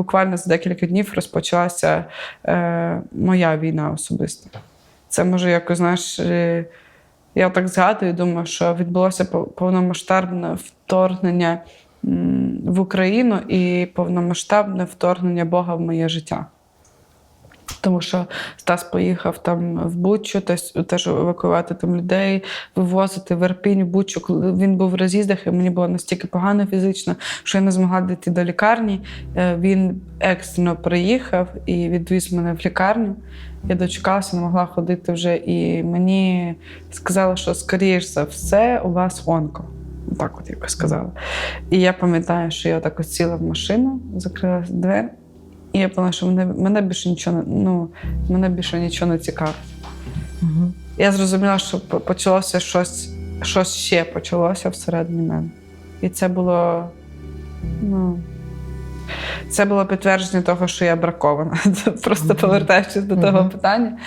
Буквально за декілька днів розпочалася е, моя війна особиста. Це може якось, знаєш, е, я так згадую, думаю, що відбулося пов- повномасштабне вторгнення в Україну і повномасштабне вторгнення Бога в моє життя. Тому що Стас поїхав там в Бучу, теж, теж евакуювати там людей, вивозити в Ірпінь, в Бучу. Він був в роз'їздах, і мені було настільки погано фізично, що я не змогла дійти до лікарні. Е, Він екстрено приїхав і відвіз мене в лікарню. Я дочекалася, не могла ходити вже, і мені сказали, що скоріш за все у вас онко. Так от якось сказали. І я пам'ятаю, що я так ось сіла в машину, закрила двері. І я поняла, що мене, мене більше нічого не ну, мене більше нічого не цікавить. Угу. Я зрозуміла, що почалося щось, щось ще почалося всередині мене. І це було. Ну, це було підтвердження того, що я бракована. Просто повертаючись до того питання.